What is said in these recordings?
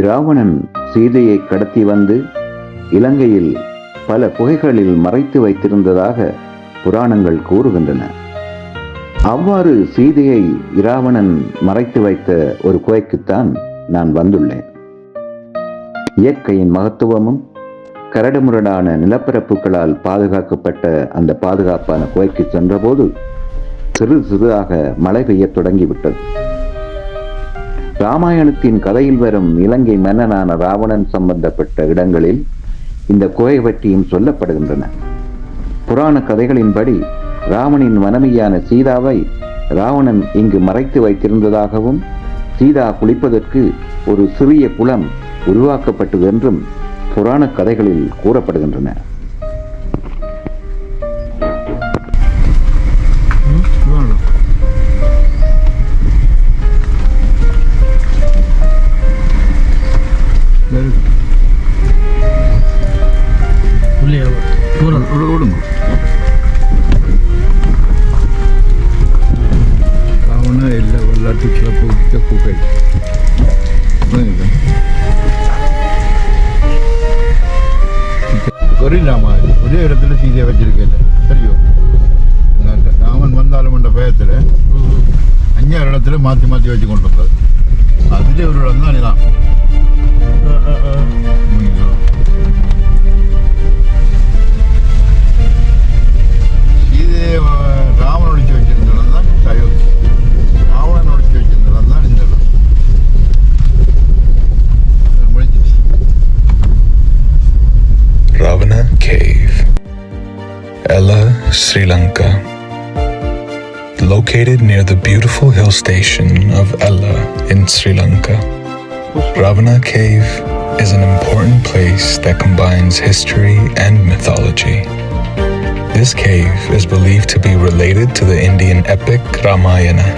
இராவணன் சீதையை கடத்தி வந்து இலங்கையில் பல குகைகளில் மறைத்து வைத்திருந்ததாக புராணங்கள் கூறுகின்றன. அவ்வாறு சீதையை இராவணன் மறைத்து வைத்த ஒரு குகைக்குத்தான் நான் வந்துள்ளேன். இயற்கையின் மகத்துவமும் கரடுமுரடான நிலப்பரப்புகளால் பாதுகாக்கப்பட்ட அந்த பாதுகாப்பான குகைக்கு சென்றபோது சிறு சிறுதாக மழை பெய்யத் தொடங்கிவிட்டது. ராமாயணத்தின் கதையில் வரும் இலங்கை மன்னனான ராவணன் சம்பந்தப்பட்ட இடங்களில் இந்த குகை பற்றியும் சொல்லப்படுகின்றன. புராண கதைகளின்படி ராவணின் மனைவியான சீதாவை ராவணன் இங்கு மறைத்து வைத்திருந்ததாகவும் சீதா குளிப்பதற்கு ஒரு சிறிய குளம் உருவாக்கப்பட்டது என்றும் புராண கதைகளில் கூறப்படுகின்றன. Czekaj. No nie wiem. Gorilla மாதிரி ஒரே இடத்துல சீதையை வச்சிருக்கல சரியோ ராமன் வந்தாலும் என்ற பயத்தில் அஞ்சாறு இடத்துல மாற்றி மாற்றி வச்சு கொண்டு வந்தது அதுலேயே ஒரு இடம் தான் இதான் Sri Lanka. Located near the beautiful hill station of Ella in Sri Lanka, Ravana Cave is an important place that combines history and mythology. This cave is believed to be related to the Indian epic Ramayana.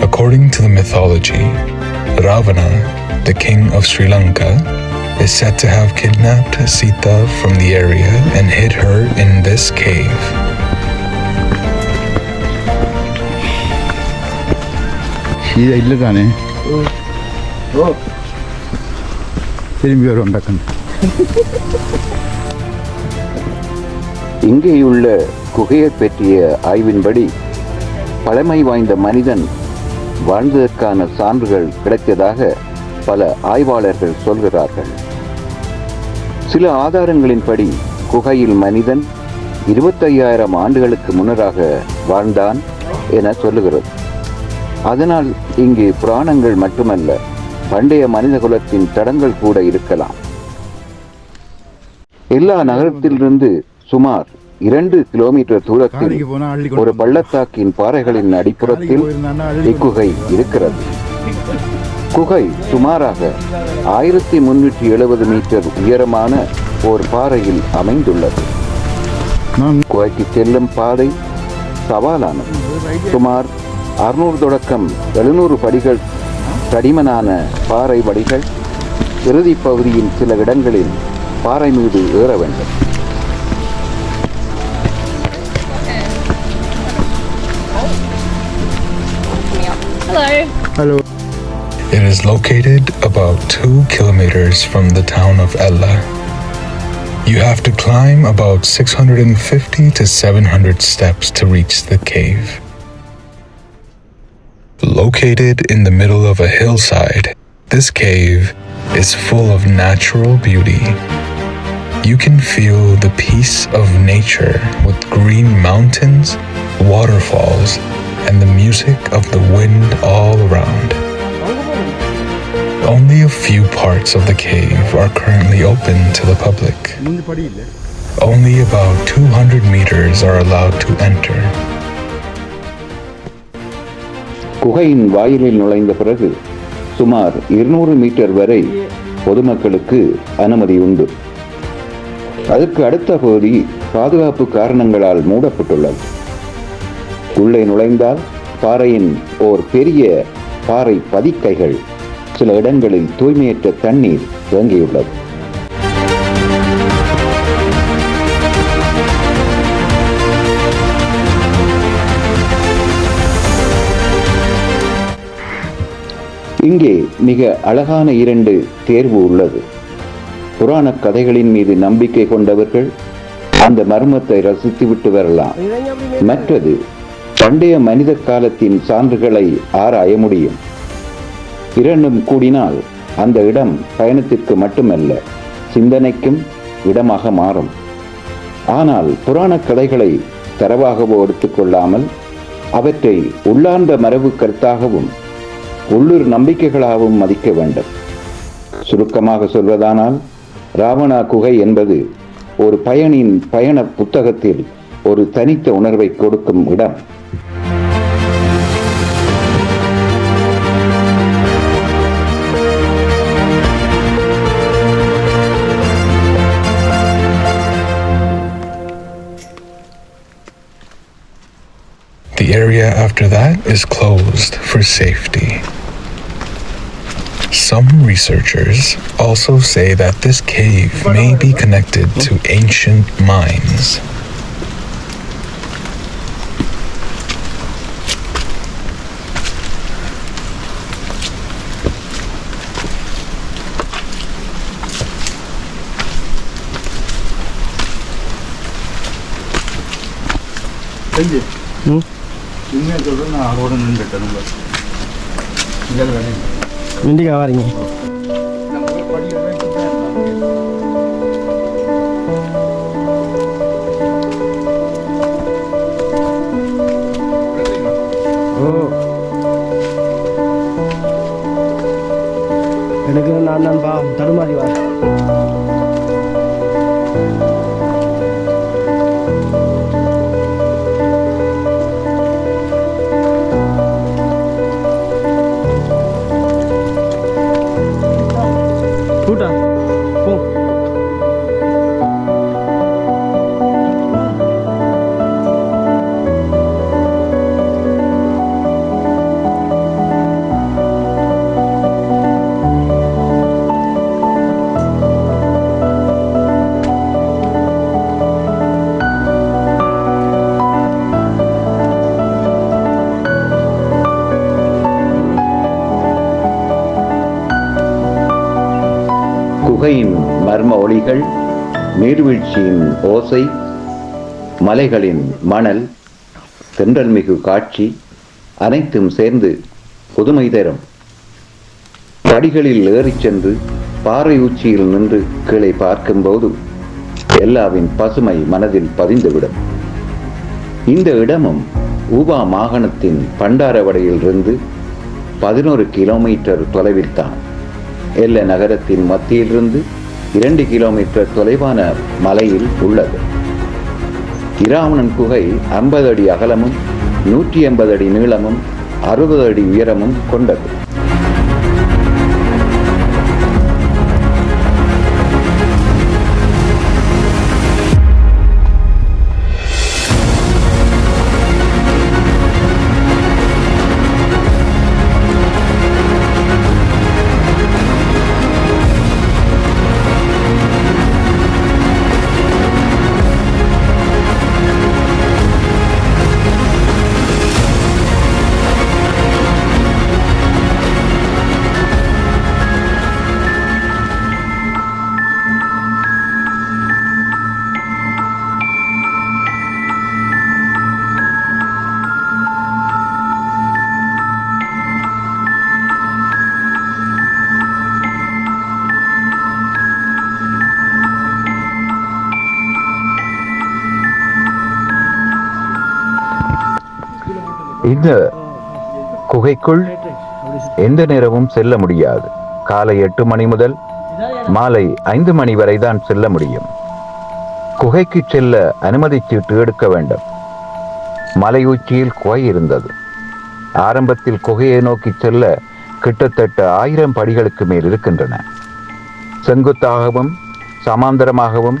According to the mythology, Ravana, the king of Sri Lanka, is said to have kidnapped Sita from the area and hid her in this cave. Sita இல்லை தானே திரும்பி வரும் டக்குன்னு இங்கேயுள்ள குகையை பற்றிய ஆய்வின்படி பழமை வாய்ந்த மனிதன் வாழ்ந்ததற்கான சான்றுகள் கிடைத்ததாக பல ஆய்வாளர்கள் சொல்கிறார்கள். சில ஆதாரங்களின்படி குகையில் மனிதன் இருபத்தையாயிரம் ஆண்டுகளுக்கு முன்னராக வாழ்ந்தான் என சொல்லுகிறது. அதனால் இங்கு புராணங்கள் மட்டுமல்ல பண்டைய மனித குலத்தின் தடங்கள் கூட இருக்கலாம். எல்லா நகரத்திலிருந்து சுமார் இரண்டு கிலோமீட்டர் தூரத்தில் ஒரு பள்ளத்தாக்கின் பாறைகளின் அடிப்புறத்தில் இக்குகை இருக்கிறது. குகை சுமாராக ஆயிரத்தி முன்னூற்றி எழுபது மீட்டர் உயரமான ஓர் பாறையில் அமைந்துள்ளது. நான் குகைக்கு செல்லும் பாதை சவாலானது சுமார் அறுநூறு தொடக்கம் எழுநூறு படிகள் தடிமனான பாறை வடிகள் இறுதிப் பகுதியின் சில இடங்களில் பாறை மீது ஏற வேண்டும். Hello. Hello It is located about two kilometers from the town of Ella. You have to climb about 650 to 700 steps to reach the cave. Located in the middle of a hillside, this cave is full of natural beauty. You can feel the peace of nature with green mountains, waterfalls, and the music of the wind all around. Only a few parts of the cave are currently open to the public. Only about 200 meters are allowed to enter. குகையின் வாயிலில் நுழைந்த பிறகு சுமார் இருநூறு metre வரை பொதுமக்களுக்கு அனுமதி உண்டு அதற்கு அடுத்த பகுதி பாதுகாப்பு காரணங்களால் மூடப்பட்டுள்ளது உள்ளே நுழைந்தால் பாறையின் ஓர் பெரிய பாறை பதிக்கைகள் சில இடங்களில் தூய்மையற்ற தண்ணீர் தேங்கியுள்ளது இங்கே மிக அழகான இரண்டு தேர்வு உள்ளது. புராணக் கதைகளின் மீது நம்பிக்கை கொண்டவர்கள் அந்த மர்மத்தை ரசித்துவிட்டு வரலாம். மற்றது பண்டைய மனித காலத்தின் சான்றுகளை ஆராய முடியும். இரண்டும் கூடினால் அந்த இடம் பயணத்திற்கு மட்டுமல்ல சிந்தனைக்கும் இடமாக மாறும். ஆனால் புராணக் கதைகளை தரவாகவோ எடுத்துக்கொள்ளாமல் அவற்றை உள்ளார்ந்த மரபு கருத்தாகவும் உள்ளூர் நம்பிக்கைகளாகவும் மதிக்க வேண்டும். சுருக்கமாக சொல்வதானால் ராவணா குகை என்பது ஒரு பயணியின் பயண புத்தகத்தில் ஒரு தனித்த உணர்வை கொடுக்கும் இடம். The area after that is closed for safety. Some researchers also say that this cave may be connected to ancient mines. Thank you. உண்மையாக சொல்கிறேன் நான் அதோட நின்றுட்டேன் நம்ம வெண்டிக்காய் வாரிங்க. குகையின் மர்ம ஒளிகள் நீர்வீழ்ச்சியின் ஓசை மலைகளின் மணல் தென்றல்மிகு காட்சி அனைத்தும் சேர்ந்து புதுமை தரும். படிகளில் ஏறிச் சென்று பாறை உச்சியில் நின்று கீழே பார்க்கும்போது எல்லாவின் பசுமை மனதில் பதிந்துவிடும். இந்த இடமும் ஊபா மாகாணத்தின் பண்டாரவடையிலிருந்து பதினோரு கிலோமீட்டர் தொலைவில்தான். எல்ல நகரத்தின் மத்தியிலிருந்து இரண்டு கிலோமீட்டர் தொலைவான மலையில் உள்ளது. இராவணன் குகை ஐம்பது அடி அகலமும் நூற்றி எண்பது அடி நீளமும் அறுபது அடி உயரமும் கொண்டது. இந்த குகைக்குள் எந்த நேரமும் செல்ல முடியாது. காலை எட்டு மணி முதல் மாலை ஐந்து மணி வரை தான் செல்ல முடியும். குகைக்கு செல்ல அனுமதி சீட்டு எடுக்க வேண்டும். மலை உச்சியில் குகை இருந்தது. ஆரம்பத்தில் குகையை நோக்கி செல்ல கிட்டத்தட்ட ஆயிரம் படிகளுக்கு மேல் இருக்கின்றன. செங்குத்தாகவும் சமாந்தரமாகவும்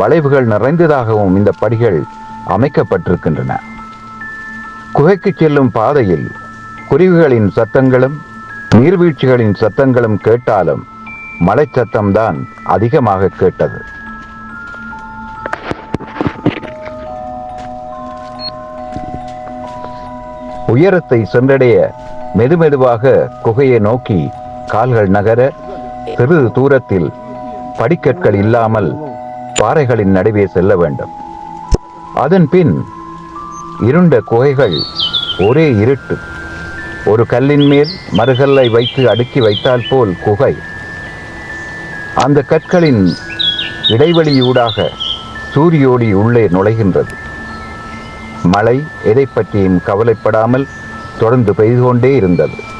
வளைவுகள் நிறைந்ததாகவும் இந்த படிகள் அமைக்கப்பட்டிருக்கின்றன. குகைக்கு செல்லும் பாதையில் குருவிகளின் சத்தங்களும் நீர்வீழ்ச்சிகளின் சத்தங்களும் கேட்டாலும் மலை சத்தம்தான் அதிகமாக கேட்டது. உயரத்தை சென்றடைய மெதுமெதுவாக குகையை நோக்கி கால்கள் நகர சிறிது தூரத்தில் படிக்கற்கள் இல்லாமல் பாறைகளின் நடுவே செல்ல வேண்டும். அதன் பின் இருண்ட குகைகள் ஒரே இருட்டு. ஒரு கல்லின் மேல் மறுகல்லை வைத்து அடுக்கி வைத்தால் போல் குகை. அந்த கற்களின் இடைவெளியூடாக சூரியோடி உள்ளே நுழைகின்றது. மழை எதை பற்றியும் கவலைப்படாமல் தொடர்ந்து பெய்து கொண்டே இருந்தது.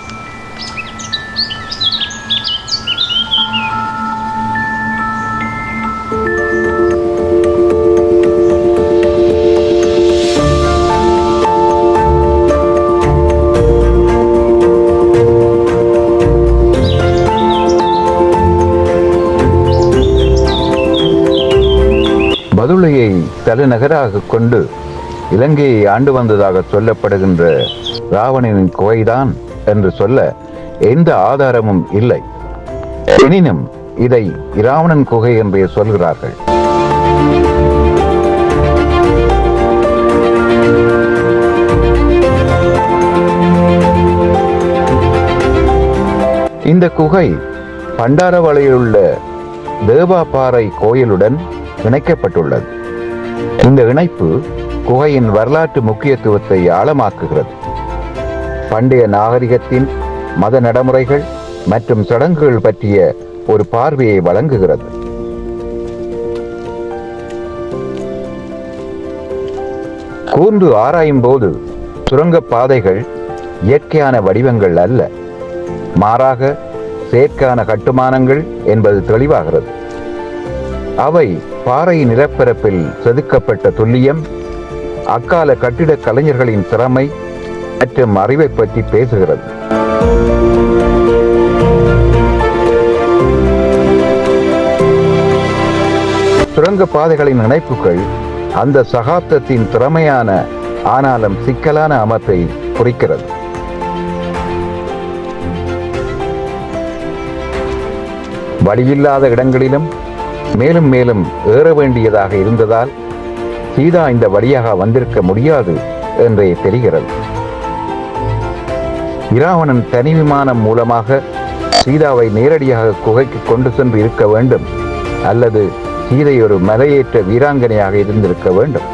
தலைநகராக கொண்டு இலங்கையை ஆண்டு வந்ததாக சொல்லப்படுகின்ற ராவணனின் குகைதான் என்று சொல்ல எந்த ஆதாரமும் இல்லை. எனினும் இதை இராவணன் குகை என்று சொல்கிறார்கள். இந்த குகை பண்டாரவளையில் உள்ள தேவாபாறை கோயிலுடன் இணைக்கப்பட்டுள்ளது. இந்த இணைப்பு குகையின் வரலாற்று முக்கியத்துவத்தை ஆழமாக்குகிறது. பண்டைய நாகரிகத்தின் மத நடைமுறைகள் மற்றும் சடங்குகள் பற்றிய ஒரு பார்வையை வழங்குகிறது. கூர்ந்து ஆராயும் போது சுரங்கப்பாதைகள் இயற்கையான வடிவங்கள் அல்ல. மாறாக செயற்கான கட்டுமானங்கள் என்பது தெளிவாகிறது. அவை பாறை நிலப்பரப்பில் செதுக்கப்பட்ட துல்லியம் அக்கால கட்டிடக் கலைஞர்களின் திறமை மற்றும் அறிவை பற்றி பேசுகிறது. சுரங்க பாதைகளின் இணைப்புகள் அந்த சகாப்தத்தின் திறமையான ஆனாலும் சிக்கலான அமைப்பை குறிக்கிறது. வழியில்லாத இடங்களிலும் மேலும் மேலும் ஏற வேண்டியதாக இருந்ததால் சீதா இந்த வழியாக வந்திருக்க முடியாது என்றே தெரிகிறது. இராவணன் தனி விமானம் மூலமாக சீதாவை நேரடியாக குகைக்கு கொண்டு சென்று இருக்க வேண்டும் அல்லது சீதை ஒரு மலையேற்ற வீராங்கனையாக இருந்திருக்க வேண்டும்.